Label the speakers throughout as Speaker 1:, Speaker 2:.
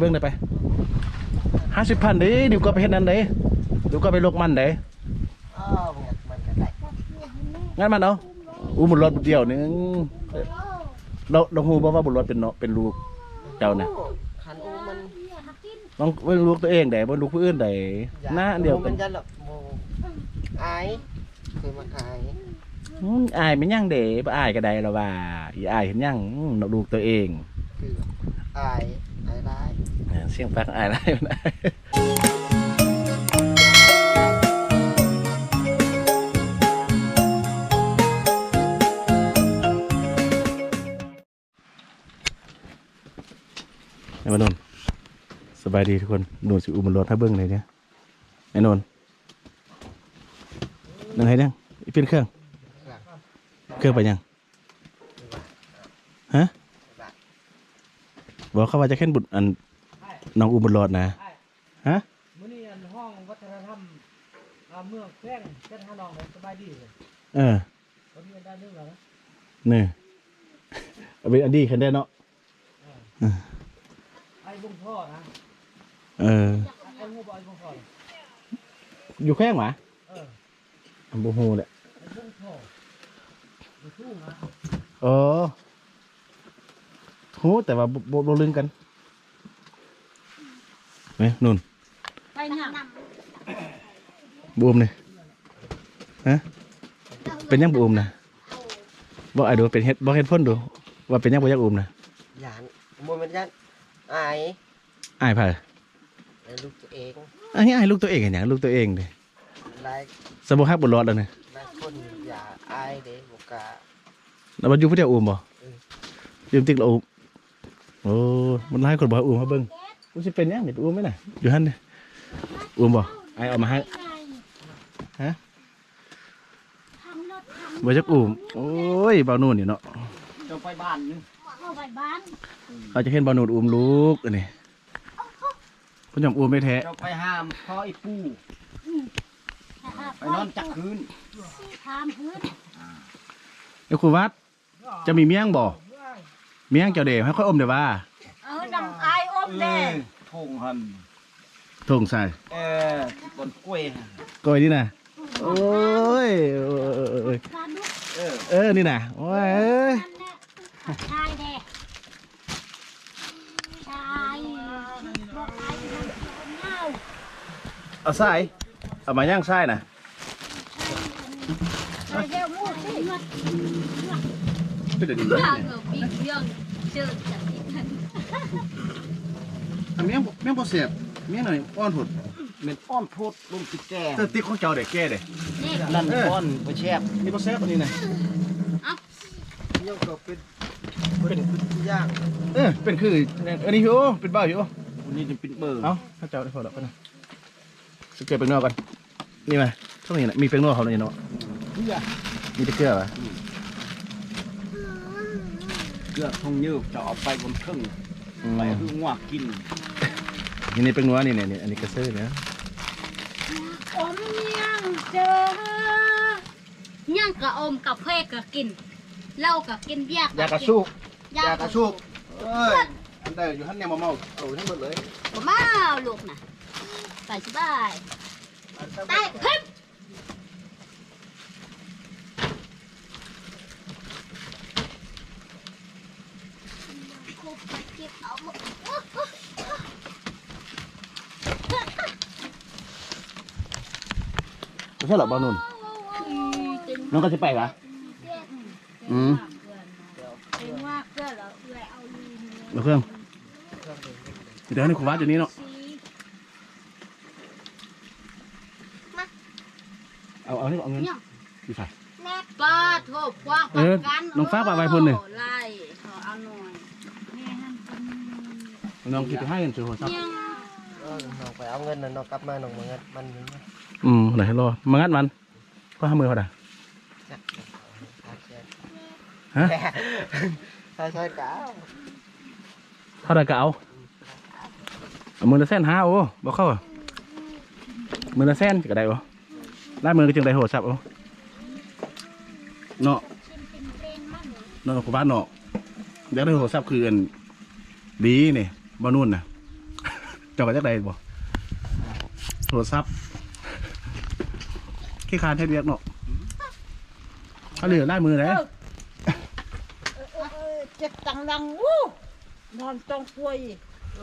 Speaker 1: เบิ่งได้ไปห้าสิบพันเด้เดี๋ยวก็ไปเฮ็ดนั่นเด้เดี๋ยวก็ไปลกมันเด้
Speaker 2: อ้าวมันมันก็ได้
Speaker 1: งั้นมันเอาอู้บุญรถเดียวหนึงเราเราฮู้บ่ว่าบุญรถเป็นเนาะเป็นลูกเจ้าน่ะ
Speaker 2: คันอู้มัน
Speaker 1: ต้องเบิ่งลูกตัวเองได้บ่ลูกผู้อื่นได้หน้าเดียวกั
Speaker 2: มันนจะหลบโมอายเคยมาอาย
Speaker 1: อืมอายมันยังเด้บ่อายก็ได้แล้วว่าอีอายเห็นยังอืมลูกตัวเอง
Speaker 2: คืออายอายได้
Speaker 1: เออเสียงฟังอายได้บ่ได้ไอ้มานนท์สบายดีทุกคนหนูสิอุมันรถถ้าเบิ้งเลยเนี่ยไอ้นนท์นั่งให้ยังอีเป็นเครื่อง เครื่องไปยัง ฮะ บอกเขาว่าจะแค่นบุตรอันน้องอุบลรอดนะฮะ
Speaker 3: มื้อนี้อันห้องวัฒนธรรมอ่าเมืองแพร่งเส้นฮานองสบายดีเลย
Speaker 1: เออ
Speaker 3: เขามีอันได้เรื่องแล้วนะ
Speaker 1: นี่เอาเป็นอันดีคันได้เนาะ
Speaker 3: ไอ้บุงพ่อนะ
Speaker 1: เออ
Speaker 3: ไอ้งูบ่ไอ้บุงพ่อเลย
Speaker 1: อยู่แข้งหวะ
Speaker 3: เออ
Speaker 1: อันบูฮูแหละ
Speaker 3: ไอ้บุงพ่ออยู่ทุ่งนะ
Speaker 1: เออ ฮูแต่ว่าบ่บ่บ่ลืมกันเฮ้ยนุ่น
Speaker 4: ไปหนัก
Speaker 1: บวมเลยฮะเป็นยังบวมนะบอกไอ้ดูเป็นเฮ็ดบอกเฮ็ดพ่นดู ว่าเป็นยังบ่อยักอุ้มนะ
Speaker 2: ยานโมมันยันอาย
Speaker 1: อ้ายไผ
Speaker 2: ไอ้ลูกตัวเอง
Speaker 1: อันนี้อ้ายลูกตัวเองเห็นหยังลูกตัวเองเด้
Speaker 2: หลาย
Speaker 1: สมบูรณ์ฮักบุญรอดแล้วเนี่ย
Speaker 2: หลายคนอย่าอายเด้บกล้า
Speaker 1: แล้วมันอยู่ผู้เดียวอุ้มบ่
Speaker 2: เออ
Speaker 1: ยืมติ๊กแล้วอุ้ม โอ้มันหลายคนบอกให้อุ้มเขาเบิ่งมันสิเป็นยังนี่ไปอุ้มไหมน่ะอยู่หั่นเด้อุ้มบ่ไอ้ายเอามาให้ฮะ
Speaker 4: ทำรถท
Speaker 1: บ่จักอุ้มโอ้ยเบานู่นนี่เนาะ
Speaker 3: จะไปบ้านนึงำ
Speaker 4: เข้าไปบ้าน
Speaker 1: เขาจะเห็นเบานู่นอุ้มลูกอันนี้เพิ่นยอมอุ้มไม่แท้
Speaker 3: จะไปห้ามพ่อไอ้ปูไปนอนจักคืน
Speaker 4: ทำพื้น
Speaker 1: ไอ้ครูวัดจะมีเมียงบ่ เมียงเจ้าเด้ให้ค่อยอมเด้อว่า
Speaker 4: เออดำไอายอมแดง
Speaker 3: ทงหัน
Speaker 1: ทงใส่
Speaker 3: เออบนกล้วย
Speaker 1: ก้อยนี่น่ะโอ้ยเออเออเออ
Speaker 4: ปลาดุก
Speaker 3: เออ
Speaker 1: เออนี่น่ะโอ้ยเอ้ย
Speaker 4: นั่นแหละชายแดงชายบอกไอ้มันเงา
Speaker 1: เอาใส่เอามาย่างใส่น่ะ
Speaker 4: ชายเดียวมูดสิ
Speaker 1: เป็นเดี๋ยวนี้
Speaker 4: ทางเออปี เรื่องเชื่อจัง
Speaker 1: อันเมียงบ่เมียงบ่เสียบเมียงหน่อยอ้อนผุด
Speaker 3: เป็นอ้อนโพดลงติดแก่
Speaker 1: เธอติ๊กของเจ้าเด็กแก่เด้
Speaker 4: นี่
Speaker 3: นั่นอ้อนไปแชบ
Speaker 1: นี่บ่เสียบอันนี้น่ะ
Speaker 2: ยังก็เป็นเป็นเป็นย่าง
Speaker 1: เออเป็นคืออันนี้อยู่เป็นเบ้าอยู่
Speaker 3: วันนี้จะเป็นเบอร์
Speaker 1: เอ้าถ้าเจ้าได้พอแล้วก็นะสเก็บเป็นนอกกันนี่มาเท่านี้น่ะมีเป็นนอกเขาเลยเนาะ
Speaker 3: เพื่อ
Speaker 1: มีแตะเกียบอะ
Speaker 3: เพื่อทงยืบจะเอาไปบนเครื่อง
Speaker 1: อืม
Speaker 3: ไปคืองัวกิน
Speaker 1: นี่นี่เป็นนัวนี่เนี่ยนี่อันนี้กระเซอร์เนี่ย
Speaker 4: อมยังเจอยังกะอมกับเพกะกินเหล้ากะกินเบียร์
Speaker 1: ยากระชูก
Speaker 4: ยายา
Speaker 1: กกระชูกเอ้ยอันใดอยู่หันเนี่ยมาเมาเอาทั้งหมดเลย
Speaker 4: มาลูกนะไปสบายตายเพิ่ม
Speaker 1: ไม่ ใช่หรอบอลนุ่นน้องก็จะไปเหรออืม
Speaker 4: เป็นว่าเพื่อเราเพื่อเอาลีน
Speaker 1: เอาเครื่องเดี๋ยวให้คุณวัดอยู่นี่เนาะ
Speaker 4: สี
Speaker 1: เอาเอานี่เอาเงิน
Speaker 4: เนี่ย
Speaker 1: ดีฝ่า
Speaker 4: แม่ป้าโทบกว้าง
Speaker 1: เออน้องฟ้าปะไว้พุ่นนี่
Speaker 4: โอ้ไล่ขอเอาหน่อยแม่หันเป็น
Speaker 1: น้องคิดไปให้เงินซื้อโทรศัพท์
Speaker 4: เนี่ย
Speaker 2: เออน้องไปเอาเงินน่ะน้องกลับมาน้องมาเงินมันนี่นะ
Speaker 1: อืมไหนรอมางัดมันก็ห้ามือพอดะ
Speaker 2: จักอาเชียน
Speaker 1: ฮะ
Speaker 2: ใช่ใช่กะ
Speaker 1: เท่าไรก็เอาเอามือละแสนห้าโอ้บอกเข้ามือละแสนก็ได้โอ้ได้มือก็จึงได้โทรศัพท์โอ้เนาะ
Speaker 4: เนาะ
Speaker 1: คุณบ้านเนาะเดี๋ยวได้โทรศัพท์คืออันดีนี่บ้านุ่นนะจ้าก็จักใดบ่โทรศัพท์ ขี้คานเฮ็ดเวียกเนาะเขาเหลือได้มือเลย
Speaker 5: เออเจ็บตังดังวู้นอนต้องป่วย
Speaker 2: เอ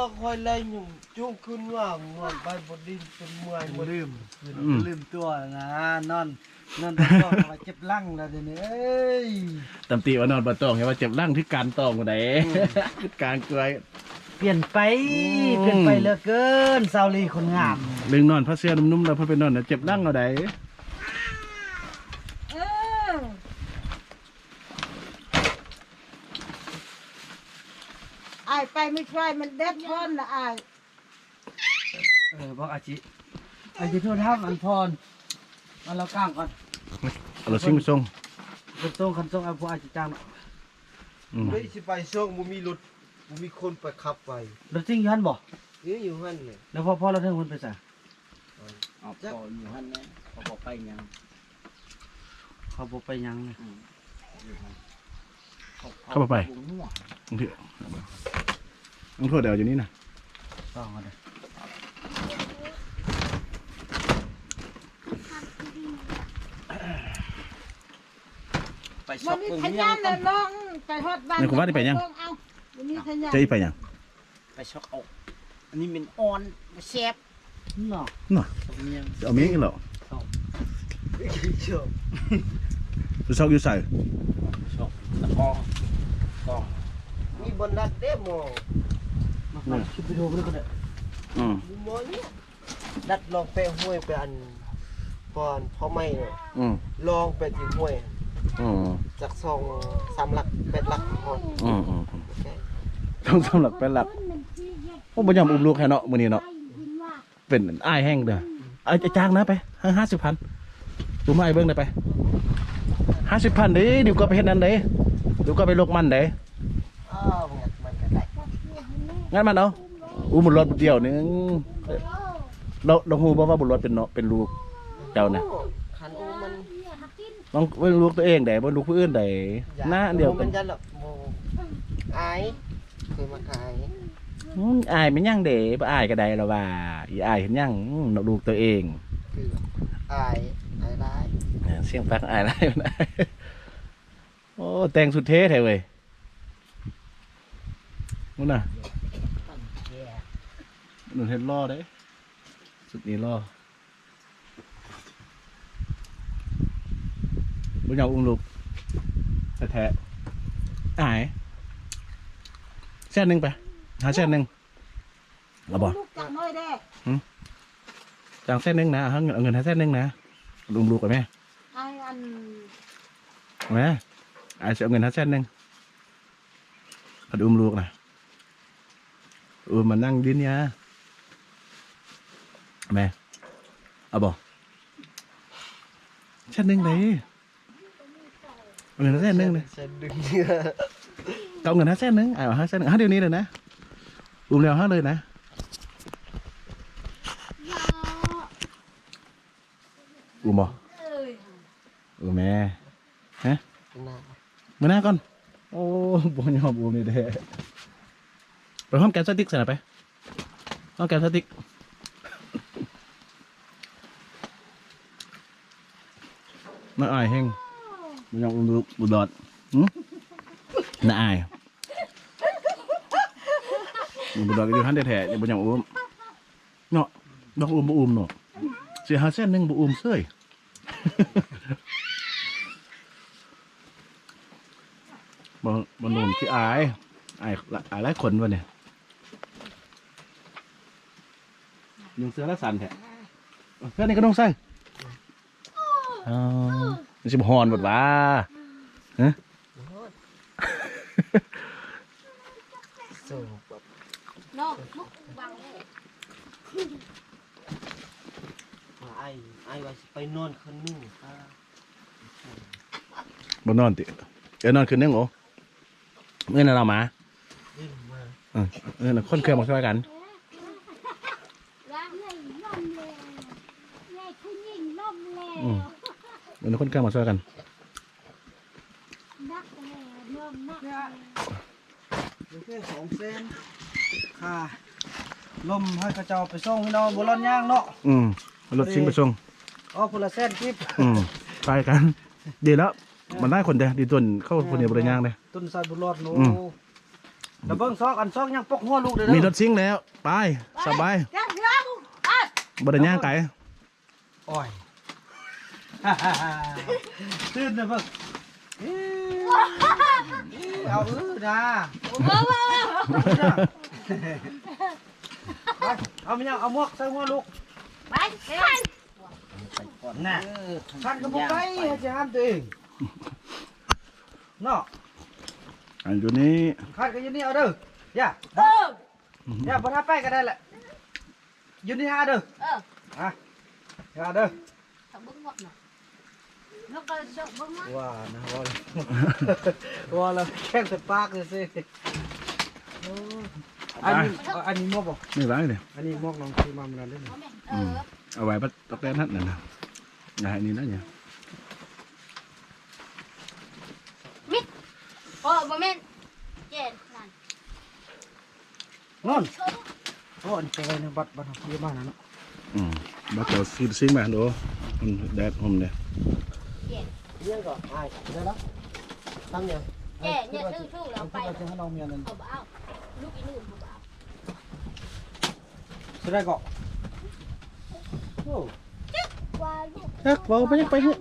Speaker 2: อคอยไล่หยุ่จุ้งขึ้นว่าหมวนไปบดดินจนเมื่อยหมด
Speaker 3: ลืมลืมตัวนะนอนนอนต้ององมาเจ็บหลังแล้วเดี๋ยวนี้เอ้ย
Speaker 1: ตำตีว่านอนบ่ต้องเห็นว่าเจ็บร่างที่การตองบ่ได้คือการเกลือ
Speaker 3: เปลี่ยนไป
Speaker 1: อืม
Speaker 3: เปลี่ยนไปเหลือเกินซาวลีคนงาม
Speaker 1: ลึงนอนพระเสื้อนุ่มๆแล้วเพิ่นไปนอนน่ะเจ็บร่างเอาได้
Speaker 5: เอออายไปไม่ช่วยมันเด็ดพ้นละอาย
Speaker 3: เออบอกอาจิอาจิโทษทับอันพรมาเราก้างก่อน
Speaker 1: เอาเราซิ่งไปส่ง
Speaker 3: เป็นทรงคันทรงเอาพวกอาจิจ้าง
Speaker 1: อืม
Speaker 2: ไม่สิไปส่งบ่มีรถบ่ มีคนไปขับไป
Speaker 3: รถจริงอยันบ่
Speaker 2: นี่อยู่หั่นนี่
Speaker 3: แล้วพอพอเราเทิงคนไปใส่
Speaker 6: เอาพออยู่หันแหละเขาบอกไปยัง
Speaker 3: เขาบอกไปยังเลย
Speaker 1: เข้าไปไป
Speaker 6: วงหัว
Speaker 1: บางทีต้องโทษเดี๋ยวอยู่นี่นะ
Speaker 3: ต้องเอาเลย
Speaker 6: ไปช
Speaker 5: มั
Speaker 6: อนบ
Speaker 5: มี
Speaker 6: เบิ่ง
Speaker 5: ข
Speaker 6: เมีย
Speaker 5: ยัน
Speaker 6: ก่อ
Speaker 5: นะ
Speaker 6: น
Speaker 5: น้องไปฮอดบ้าน
Speaker 1: ในคุณว่าได้ไปยัง
Speaker 5: เอา มันมีขยัน
Speaker 1: จะอีไปยัง
Speaker 6: ไปชอบเอาอันนี้เป็นอ่อนแซ่บ
Speaker 3: เนาะ
Speaker 1: เนาะ
Speaker 6: ชอบเมีย
Speaker 1: จะเอาเมียกันเหรอ
Speaker 2: เชื่อ
Speaker 1: จะชอบอยู่ใส่
Speaker 6: ชอบตะกองกอง
Speaker 2: มีบนนัดเด้หมอ
Speaker 3: มามาคิดไปดูกันก็ได้
Speaker 1: อืม
Speaker 2: มีหมอเนี่ยนัดลองไปห้วยไปอันก่อนพ่อไม่เนี่ย
Speaker 1: อืม
Speaker 2: ลองไปที่ห้วย
Speaker 1: อืม
Speaker 2: จากซองสามหลักเป็ดหลักก่อน
Speaker 1: ต้องสำหรับเป็นหลักโอ้บ่ยอมอุ้มลูกแค่เนาะมื้อนี้เนาะเป็นอ้ายแห้งเด้อเอาจะจ้างนะไปห้าสิบพันดูมาไอ้เบิ่งได้ไปห้าสิบพันเด้เดี๋ยวก็ไปเฮ็ดนั่นเด้เดี๋ยวก็ไปลกมันเด้
Speaker 2: อ้าวงัดมันก็ได้
Speaker 1: งั้นมันเอาอู้บุญรถเดียวนึงเราเราฮู้บ่ว่าบุญรถเป็นเนาะเป็นลูกเจ้าน่ะ
Speaker 2: โอ้คันอูมัน
Speaker 1: ลองเบิ่งลูกตัวเองได้บ่ลูกผู้อื่นได้หน้าเดียวกั
Speaker 2: มันนจะละโมอายเคยมาขาย
Speaker 1: อืมอายมันยังเด้บ่อายก็ได้แล้วว่าอีอายเห็นยังอืมลูกตัวเอง
Speaker 2: คืออายอายร้าย
Speaker 1: เออเสียงแป๊กอายได้มันอายโอ้แต่งสุดเท่แท้เว้ยนู่นน่ะหนูเห็นล่อได้สุดนี้ล่อบ่อยากอุ้มลูกแท้ๆอายแช่นหนึงไป หาแช่นหนึงเอาบ่
Speaker 5: ลูกจังน้อยเด้
Speaker 1: จางเส้นหนึงนะเอาเงินเอาเงินให้เส้นหนึงนะลุมลูกกันไหม
Speaker 5: ไอ้อัน
Speaker 1: เอาไหมไอ้จะเอาเงินให้เส้นหนึงเอาอุ้มลูกนะอุ้มมานั่งดินยาเอาไหมเอาบ่เส้นหนึงเลย เอาเงินให้เส้นหนึงเลย
Speaker 2: เส้นดึง
Speaker 1: เอาเงินให้เส้นหนึงเอาให้เส้นหนึงให้เดี๋ยวนี้เลยนะอุ้มเร็วให้เลยนะอุ้มบ่
Speaker 4: เอ้ย
Speaker 1: อุ้มแม่
Speaker 2: นะ
Speaker 1: มาหน้าก่อน โอ้บนยอมบูมนี่เด้ไปห้องแกนสติ๊กใส่หน่อยไปห้องแกนสติ๊กน่าอายแห้ง บนยอมบูมบูดอดหืมน่าอายบูดอดก็อยู่หันแท้ๆเนี่ยบนยอมอุ้มเนาะดอกอุ้มบูอุ้มเนาะเสียหาเส้นหนึ่งบูอุ้มเซ้ยบนบนหนุ่มที่อายอายอายหลายคนวะเนี่ยยุงเสือและสันแท้เพื่อนนี่ก็ต้องใส่อ๋อ มันสิบฮอนหมดว่าฮะ
Speaker 2: โซ่แบบ
Speaker 4: น้องมุกบังเลย
Speaker 2: ไอ้ไอ้ว่าสิไปนอนคืนนึงอ่า
Speaker 1: บนนอนติเดี๋ยวนอนคืนนึงโอ้เมื่อนั้นเรามา
Speaker 2: เล่นมา
Speaker 1: เออเออคนเคยมาช่วยกัน
Speaker 4: ล้างเลยนมเลยยายคุณยิงนมแล้ว
Speaker 1: อืม เมื่อนั้นคนเคยมาช่วยกัน
Speaker 4: นักแล้วนมนัก
Speaker 3: เหลือแค่สองเซนค่าลมให้เขาเจ้าไปส่งพี่น้องบ่ร้อนย่างเนาะ
Speaker 1: อืมรถซิงไปส่ง
Speaker 3: อ๋อพุ่นละแสนคลิป
Speaker 1: อืมไปกัน ดีแล้วมันได้คนเดียวดีต้นเข้าคนเดียวบริย่างเลย
Speaker 3: ต้นไทรบุญรอดโล
Speaker 1: อืม
Speaker 3: แล้วเบิ่งซอกอันซอกยังปกหัวลูกเด้อเด้อ
Speaker 1: มีรถซิงแล้ว ไปสบาย
Speaker 5: แก้เรื่องอะ
Speaker 1: บริย่างไก่
Speaker 3: โอ้ย ตื่นนะเบิ่งเอ้ยเอาเออนะไปเอาไม่ยังเอาหมวกใส่หัวลูก
Speaker 4: ไปไป
Speaker 3: น่ะท่านก็บอกไปให้จะห้ามตัวเองเนาะ
Speaker 1: อันอยู่นี้
Speaker 3: ข้านก็อยู่นี่เอาเด้อย่า
Speaker 4: เออ
Speaker 3: ย่าบ่ทับไปก็ได้แหละอยู่นี่หาเด้อ
Speaker 4: เออ
Speaker 3: อะหาเด้อ
Speaker 4: ถ้าเบิ่ งหมดน่ะแล้วก็ชอบเบิ่งมา
Speaker 3: ว่านะว่าเลยว่าแล้วแข่งแต่ปากเลยสิโอ้อันนี้เอาอันนี้มอกบ่
Speaker 1: ไม่ไหวเลย
Speaker 3: อันนี้มอกน้องซื้อมาเมื่อนั้นเด้อ
Speaker 4: เอาแม่เออ
Speaker 1: เอาไว้ปัดตอกแต้นั่นน่ะนะอย่าให้นี่นะเนี่ย
Speaker 4: มิดโอ้บ่แม่นเจ็ดนั่น
Speaker 3: นอน
Speaker 4: ชม
Speaker 3: โอ้อันนี้ไปไว้ในบัตรบัตรของพี่บ้านนะเนาะ
Speaker 1: อืมบัดเจ้าซิซิงมาดูมันแดดผมเนี่ย
Speaker 4: เลี้
Speaker 3: ยงก็อายได้แล้วตั้งยัง
Speaker 4: เจ็ดเนี่ยซื้อชู้แล้วไป
Speaker 3: ไปจะให้น้องเมียนั่น
Speaker 4: เอาบ่เอาลูกอีนู่นเอาบ่เอา
Speaker 3: สิได้ก็โอ้
Speaker 4: ว่าลูก
Speaker 1: เราไปยังไปเนี่ย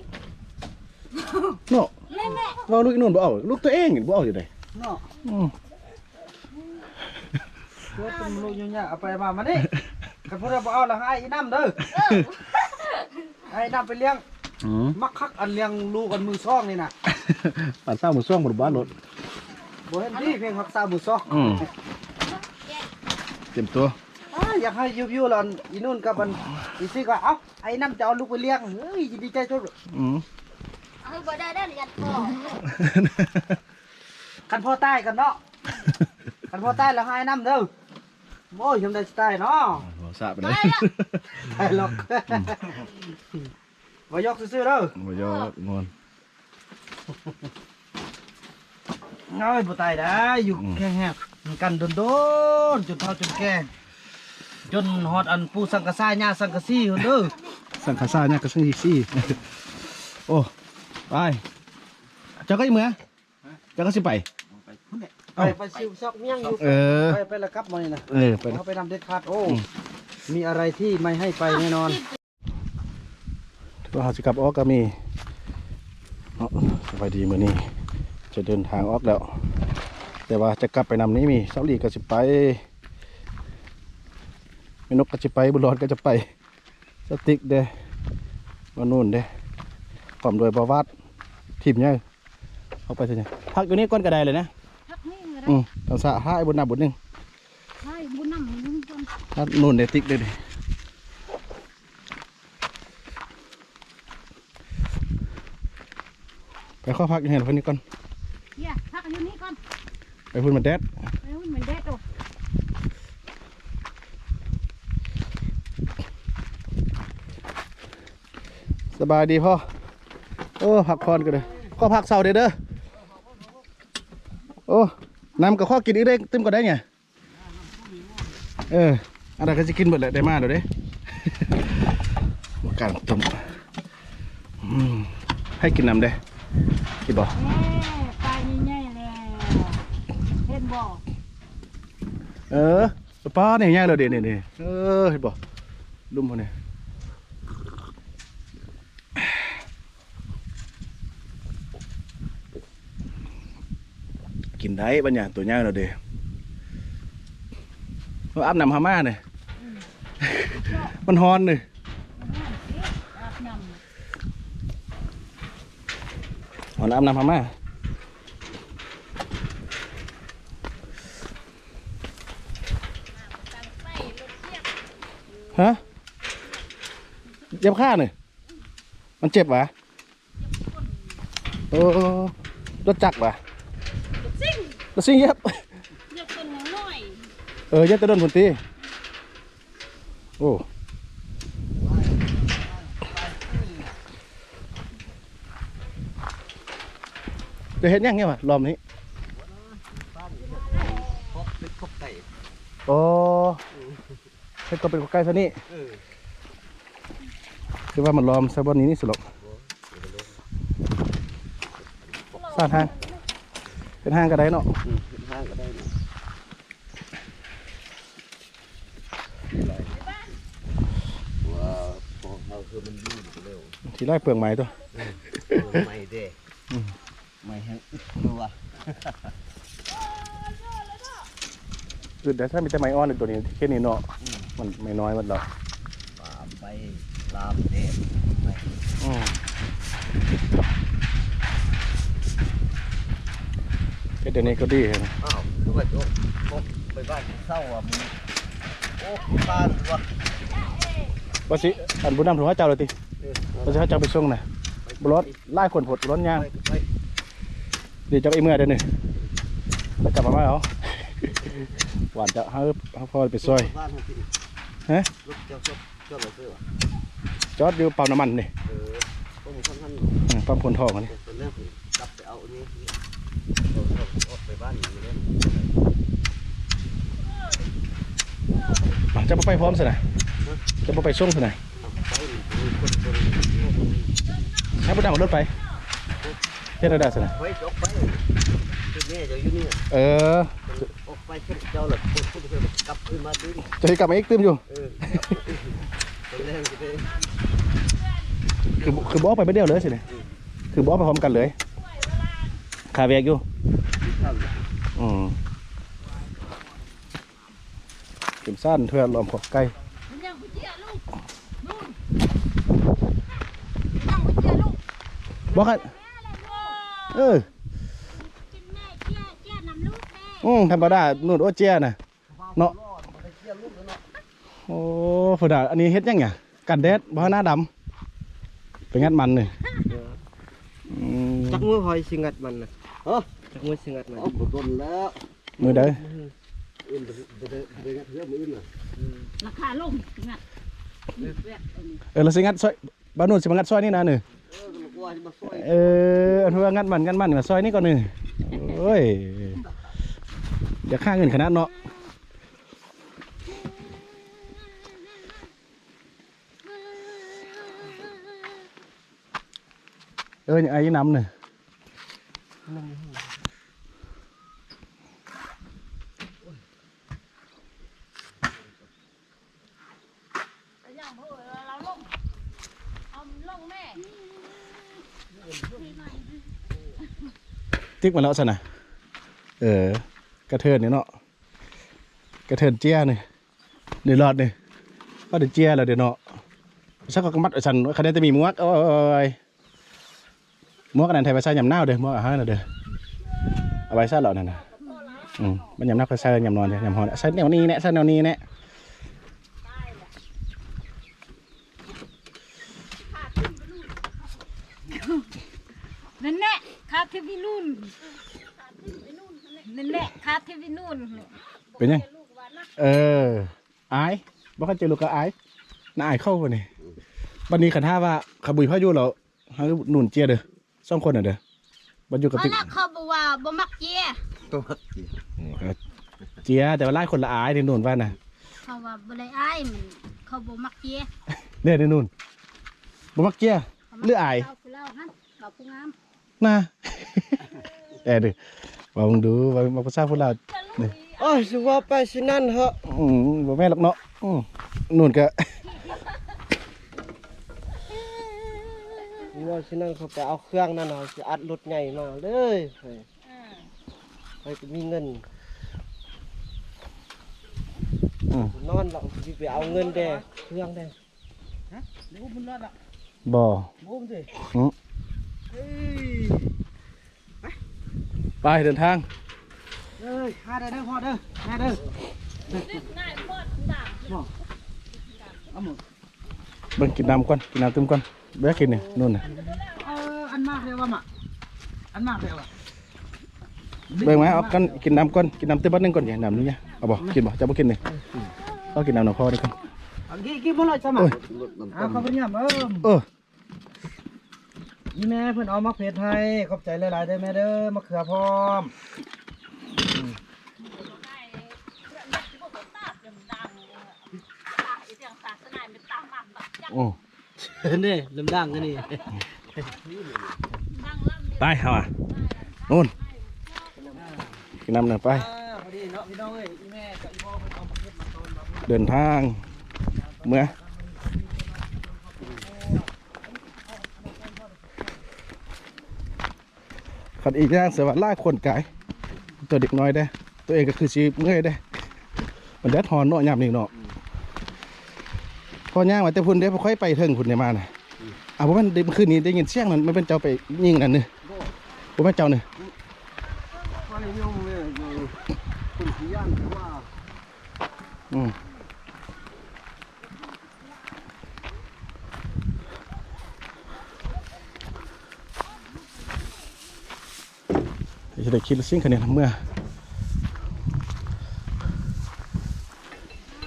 Speaker 1: เนาะ
Speaker 4: แม่แม่
Speaker 1: เราลูกอีนู่นบ่เอาลูกตัวเองบ่เอาอยู่ได
Speaker 3: เนาะ
Speaker 1: อืม
Speaker 3: เพื่อเป็นลูกยุ่งยากเอาไปมามาดิกันพวกเราบ่เอาละให้อีน้ำเด้อให้น้ำไปเลี้ยง
Speaker 1: อืม
Speaker 3: มักคักอันเลี้ยงลูกอันมือซ่องนี่นะ
Speaker 1: ปัดเศร้ามือซ่วงบนบ้านรถ
Speaker 3: บ่เห็นดีเพียงรักษามือซ่อง
Speaker 1: อืมเต็มตัว
Speaker 3: อ้าอยากให้ยูยูแล้วอันอีนู่นกับอันอีซี่ก็เอ้าไอ้น้ำจะเอาลูกไปเลี้ยงเฮ้ยดีใจทุก
Speaker 1: อืม
Speaker 4: เอาบ่ได้ได้ยัดคอ
Speaker 3: กันพ่อใต้กันเนาะกันพ่อใต้แล้วให้น้ำเด้อโอ้ยยังได้สไตล์เนาะ
Speaker 1: หัวสะไปเลย
Speaker 3: ไอ้หรอก บ่ยกซื่อๆเด้อ
Speaker 1: หัวยอดงอน
Speaker 3: เอ้ยบ่ตายได้อยู่
Speaker 1: อืม
Speaker 3: แค่แฮบกันโดนๆจนเฒ่าจนแก่จนฮอดอันปูสังกะสายญาสังกะสีหุ่นเด้อ
Speaker 1: สังขาซาเนี่ยก็สังฮีซี่โอ้ไปเจ้าก็อีเมือเจ้าก็สิไป
Speaker 3: ไปไปซิวซอกเมี่ยงอยู่
Speaker 1: เออ
Speaker 3: ไปไปละครับมื้อนี้นะ
Speaker 1: เออไปนะ
Speaker 3: เอาไปนำเด็ดขาดโอ้
Speaker 1: อืม
Speaker 3: มีอะไรที่ไม่ให้ไปแน่นอน
Speaker 1: ตัวหาสิกลับออกก็มีเนาะสบายดีมื้อนี้ จะเดินทางออกแล้ว แต่ว่าจะกลับไปนำนี้มีเสาหลีก็สิไปแม่นกก็สิไปบุญรอดก็จะไปสติ๊กเด้มานู่นเด้พร้อมด้วยบาวาดทีมเนี่ยเอาไปเถอะเนี่ยพักอยู่นี่ก้อนกระไดเลยนะ
Speaker 4: พักนี่ก็ได้
Speaker 1: อืมตอนสะห้าไอ้บนหน้าบนหนึ่ง
Speaker 4: ใช่บุญนำลุงคน
Speaker 1: ถ้านู่นเดติ๊กเด้ดิ ไปข้อพักยังไงคนนี้ก่อน
Speaker 4: เฮียพักอยู่นี่ก่อน
Speaker 1: ไปพูดมาแดด
Speaker 4: ไปหุ่นเหมือนเด็ดโอ้
Speaker 1: สบายดีพ่อโอ้พักผ่อนกันเลยข้อพักเสาเด้อเด้อโอ้น้ำกับข้อกินอีกได้ตึมก็ได้ไงเอออะไรก็จะกินหมดแหละได้มาเดี๋ยวเด้มาการต้มอืมให้กินน้ำเด้ กินบ่
Speaker 4: แม่ปลาใหญ่ๆแล้วเห็นบ่
Speaker 1: เออป้าเนี่ยง่ายเลยเดี๋ยวนี่นี่เออเห็นบ่ลุ่มเขาเนี่ยกินได้บางอย่างตัวง่ายเลยเดี๋ยวเอาอาบน้ำฮาม่าเนี่ยมันฮอนเลย
Speaker 4: อาบน้ำ
Speaker 1: ฮอ นอาบน้ำฮาม่า
Speaker 4: ตั้งไฟรถเทียบ
Speaker 1: ฮะเจ็บข้าเนี่ยมันเจ็บวะโอ้รถจักรวะ
Speaker 4: ซิ่ง
Speaker 1: รถซิ่งเย็บ
Speaker 4: เรียกคนน้อย
Speaker 1: เออยัดตะโดนผลตีโอ้ จะเห็นยังไงวะรอบนี้
Speaker 3: พบเป็นกบไก่
Speaker 1: โอ้ให้ก็เป็นใกล้เท่านี้
Speaker 7: เออ
Speaker 1: คือว่ามันล้อมซะบนนี้นี่สิหรอกสร้างห้างเป็นห้างก็ได้เนาะ
Speaker 7: อืมเห็นห้างก็ได้นะว่าพอเขาคือมันยุ่งเร็ว
Speaker 1: ทีแรกเปลืองไม้ตัว
Speaker 7: เออไม่เด้ไม่แห้งอึดตัว
Speaker 1: คือแต่ถ้ามีแต่ไม้อ่อนในตัวนี้แค่นี้เนาะมันไม่น้อยมันหรอก
Speaker 7: ป่าไปลามเด็ดไม่
Speaker 1: อืมเฮ็ดเดี๋ยวนี้ก็ดีเห็นไหม
Speaker 7: อ้าวคือว่าโจ๊กโจ๊กไปบ้านเศร้าอะมึงโอ้บ้านวะ
Speaker 1: ว่าสิอันบุญนำถือว่าเจ้าเลยติ
Speaker 7: เออ
Speaker 1: ว่าสิให้เจ้าไปส่งน่ะบรถไล่คนผดร้อนยาง
Speaker 7: ไปไป
Speaker 1: เดี๋ยวจ้าไอ้เมื่อเดี๋ยวนี้แล้วกลับมาไหมเอาหวานจะให้ให้พ่อไปซอยฮะ
Speaker 7: จอบชอบอะไรซื้อวะ
Speaker 1: จอดอยู่ปั๊มน้ำมันนี่
Speaker 7: เออผมค่อนข้าง
Speaker 1: อืมปั๊มคนทองอันนี่
Speaker 7: เป็นเรื่องกลับไปเอาอันนี้เอาเอาเอาไปบ้านอยู่เลย
Speaker 1: อะจะไปพร้อมสินะจะบ่ไปส่งสินะให้บุญนำเอารถไป เฮ็ดอะได้สินะ
Speaker 7: ไปจกไปคือแม่จะอยู่นี่
Speaker 1: เออ
Speaker 7: ออกไปเจ้าหลักคนคนเพื่อกลับขึ้นมาดึง
Speaker 1: จะให้กลับมาอีกตื้มอยู่
Speaker 7: เออ
Speaker 1: คือคือบอกไปไม่เดียวเลยสินะคือบอกไปพร้อมกันเลยขาเวียกอยู่อืมเข็มสั้นเพื่อลอมขอบไก่
Speaker 4: บ่เจียลูกนู่น เจียลูก
Speaker 1: บอกให้เออ
Speaker 4: กินแม่เจียเจียนำลูกแม่
Speaker 1: อืมธรรมดานู่นโอเจียน่ะเนาะโอ้ฝนดาอันนี้เฮ็ดยังไงกันแดดบ่ให้หน้าดำไปงัดมันเลยอืม
Speaker 3: จักมือหอยสิงัดมันนะเออจักมือสิงัดมัน
Speaker 7: เอาโดนแล้ว
Speaker 1: มือเด้อ
Speaker 7: อื่นไปไปไปเรื่องอื่นน่ะ
Speaker 4: ราคาลงงัดแวะอันนี้
Speaker 1: เออเราสิงัดซอย บ้านนู่นสิมางัดซอยนี่นะหนึ่ง
Speaker 7: เออมันกว่าจะมาช่วย
Speaker 1: เอออันว่างัดมันงัดมันกับซอยนี่ก่อนหนึ่งโอ้ยอย่าค่าเงินขนาดเนาะเอออย่างไอ้น้ำเนี่
Speaker 4: งบ่เราลงเอาลงแม่
Speaker 1: ติกมาแล้วสินะเออกระเทินเนี่ยเนาะกระเทินเจียเนี่ยเดี๋ยวรอดเนี่ยก็เดี๋ยวเจียแล้วเดี๋ยวเนาะสักก็มัดไอ้สันคะแนนจะมีมวกโอ้ยมวกอันนั้นไทยไปใส่ยำหน้าเด้อมวกอาหารเด้อเอาไว้ใส่หล่านั่นนะอืมมันยำหน้าก็ใส่ยำนอนเด้อยำหอนใส่แนวนี้แน่ใส่แนวนี้แน่
Speaker 4: นั่นแหละ คาเทวินุ่นนั่นแหละคาเทวินุ่น
Speaker 1: เป็นยังเอออายบ่เคยเจอลูกก็อายน่าอายเข้าคนนี้บันนี้ขันท่าว่าขบุยพ่ออยู่เราให้หนุนเจียเด้อสองคนน่ะเด้อบันอยู่กับ
Speaker 4: เพ
Speaker 1: ติ๊ก
Speaker 4: ราะเขาบอกว่าบ่มักเจีย
Speaker 7: ตัว
Speaker 1: อืมก็เจียแต่ว่าไล่คนละอายที่นู่นว่านะ
Speaker 4: เขาว่าบ่ได้อ้ายมันเขาบ่มักเจีย
Speaker 1: เนี่ยที่นู่นบ่มักเจียเลืออาย
Speaker 4: เคือเล่าฮะเราผู้งาม
Speaker 1: นะแต่ดิว่ามึงดูว่ามาภาษาพวกเรา
Speaker 3: โอ้ยสิว่าไปสินั่นเหอะ
Speaker 1: อืมบ่แม่นหรอกเนาะอืมนู่นก็
Speaker 3: สิว่าสินั่นเขาไปเอาเครื่องนั่นเอาสิอัดรถใหญ่มาเลยเฮ้ยเฮ้ยก็มีเงิน
Speaker 1: อืม
Speaker 3: นอนหลังสิไปเอาเงินแดเครื่องแด
Speaker 1: บ่
Speaker 3: บุ้มสิ
Speaker 1: อืม
Speaker 3: เฮ้ย
Speaker 1: ไปเดินทาง
Speaker 3: เอ้ยหาได้เด้อพ่อเด้อแม่เด้อ
Speaker 1: เบิ่งกินน้ำก่อนกินน้ำเต็มก่อนเบ่กินนี่นู่นน่ะ
Speaker 3: เอออันมากเลยว่ะมะอันมากเลยว่ะ
Speaker 1: เบิ่งไหมเอากันกินน้ำก่อนกินน้ำเต็มบัดหนึงก่อนอย่าน้ำนี่เนี่ยเอาบ่กินบ่จะบ่กินนี่เอากินน้ำหนองคอดีก่อน
Speaker 3: เอากี่กี่บ่เลยจ้ะมะ
Speaker 1: โนี่
Speaker 3: แม่
Speaker 1: เพิ่อ
Speaker 3: นเอามะเขือให้ ขอบใจหลายๆเด้อแม่เด้อมะเขือพร้อม โอ้นี่เริ่มดังกันนี่
Speaker 1: ไปเอาอะนู่นกินน้ำหนึ่งไป
Speaker 3: พอดีเนาะพี่น้องเอ้ยอีแม่กับอีพ่อเพิ่นเอามาเฮ็ดมาตอนมา
Speaker 1: เดินทาง เมื่อ ขันอีกอย่างเสียว่าล่าคนกายตัวเด็กน้อยได้ ตัวเองก็คือชีเมื่อยได้ มันแดดหอนเนาะยามนี่เนาะพอย่างมาแต่พุ่นได้พอค่อยไปเถิงพุ่นเนี่ยมาน่ะอะเพราะมันเมื่อคืนนี้ได้ยินเสียงนั้นมันเป็นเจ้าไปยิงนั่นนี่ผมเป็นเจ้าเนื้
Speaker 2: อานี่ยงเนี่ยอยู่คนขี้ย่านเพราะว่า
Speaker 1: อืมจะได้ คิดสิ่งคะแนนเมื่อ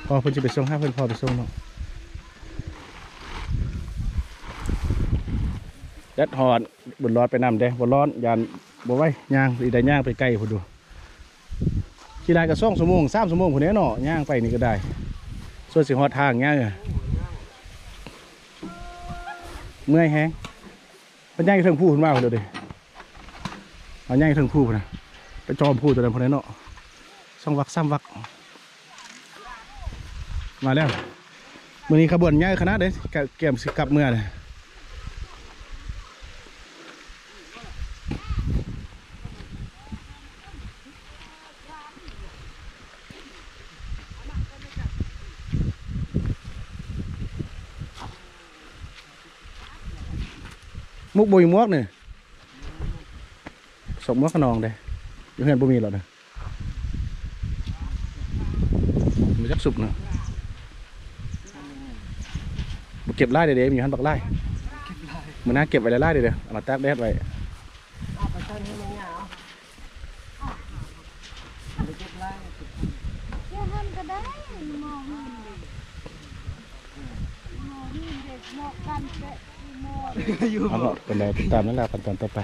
Speaker 1: พอเพิ่นจะไปส่งห้าเพิ่นพอไปส่งเนาะยัดหอดบนร้อนไปนำเด้บนร้อนยานบ่ไหวย่างอีได้ย่างไปไกลพุ่นดูขี่ได้ก็สองชั่วโมงสามชั่วโมงพุ่นแหน่เนาะย่างไปนี่ก็ได้ ส่วนสิหอดทางย่างเมื่อยแฮงมันย่างอยู่งผู้พุ่นมาพุ่นเดียวดิเอาย่างอยู่งผู้พุ่นนะ จอมผู้ตัวนั้นพุ่นแหน่เนาะสองวักสามวัก มาแล้วมื่อนี้ขบวนใหญ่ขนาดเด้กะเกี่ยมสิกลับเมื่อเลยมุกบุยมวกเนี่ยสมมวกขนองเด้ อยู่เฮือนบ่มีหรอกเด้อมันจักสุบเนาะบ่เก็บไล่เดี๋ยวๆมีอยู่หันบักไล่มันน่าเก็บไว้ไล่เดี๋ยวๆเอามาตากแดดไว้
Speaker 3: เอาไปใส่ให้มันยวเอาไปเก็บไล่
Speaker 4: เดี๋ยวมันก็ได้มองนี่มองนี่เด็นเตะมอง
Speaker 3: อยู่
Speaker 1: เอาะเป็นไรติดตามนั่นแหละขั้นตอนต่อไป